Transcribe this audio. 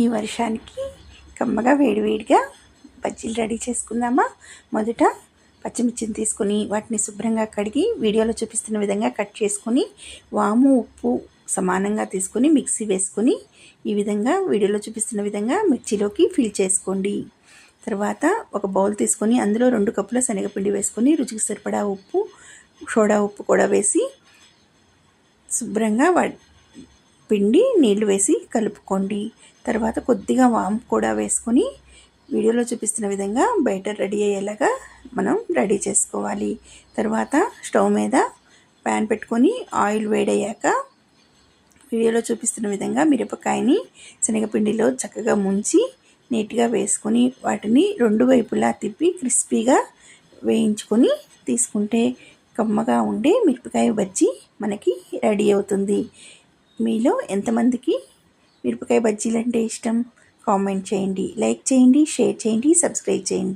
ఈ వర్షానికి కమ్మగా వేడివేడిగా బజ్జీలు రెడీ చేసుకుందామా? మొదట పచ్చిమిర్చిని తీసుకొని వాటిని శుభ్రంగా కడిగి వీడియోలో చూపిస్తున్న విధంగా కట్ చేసుకొని వాము ఉప్పు సమానంగా తీసుకొని మిక్సీ వేసుకొని ఈ విధంగా వీడియోలో చూపిస్తున్న విధంగా మిర్చిలోకి ఫిల్ చేసుకోండి. తర్వాత ఒక బౌల్ తీసుకొని అందులో రెండు కప్పుల శనగపిండి వేసుకొని రుచికి సరిపడా ఉప్పు సోడా ఉప్పు కూడా వేసి శుభ్రంగా పిండి నీళ్ళు వేసి కలుపుకోండి. తర్వాత కొద్దిగా వామ్ కూడా వేసుకొని వీడియోలో చూపిస్తున్న విధంగా బయట రెడీ అయ్యేలాగా మనం రెడీ చేసుకోవాలి. తర్వాత స్టవ్ మీద ప్యాన్ పెట్టుకొని ఆయిల్ వేడయ్యాక వీడియోలో చూపిస్తున్న విధంగా మిరపకాయని శనగపిండిలో చక్కగా ముంచి నీట్గా వేసుకొని వాటిని రెండు వైపులా తిప్పి క్రిస్పీగా వేయించుకొని తీసుకుంటే కమ్మగా ఉండే మిరపకాయ బజ్జీ మనకి రెడీ అవుతుంది. మీలో ఎంతమందికి మిరపకాయ బజ్జీలు అంటే ఇష్టం? కామెంట్ చేయండి లైక్ చేయండి షేర్ చేయండి సబ్స్క్రైబ్ చేయండి.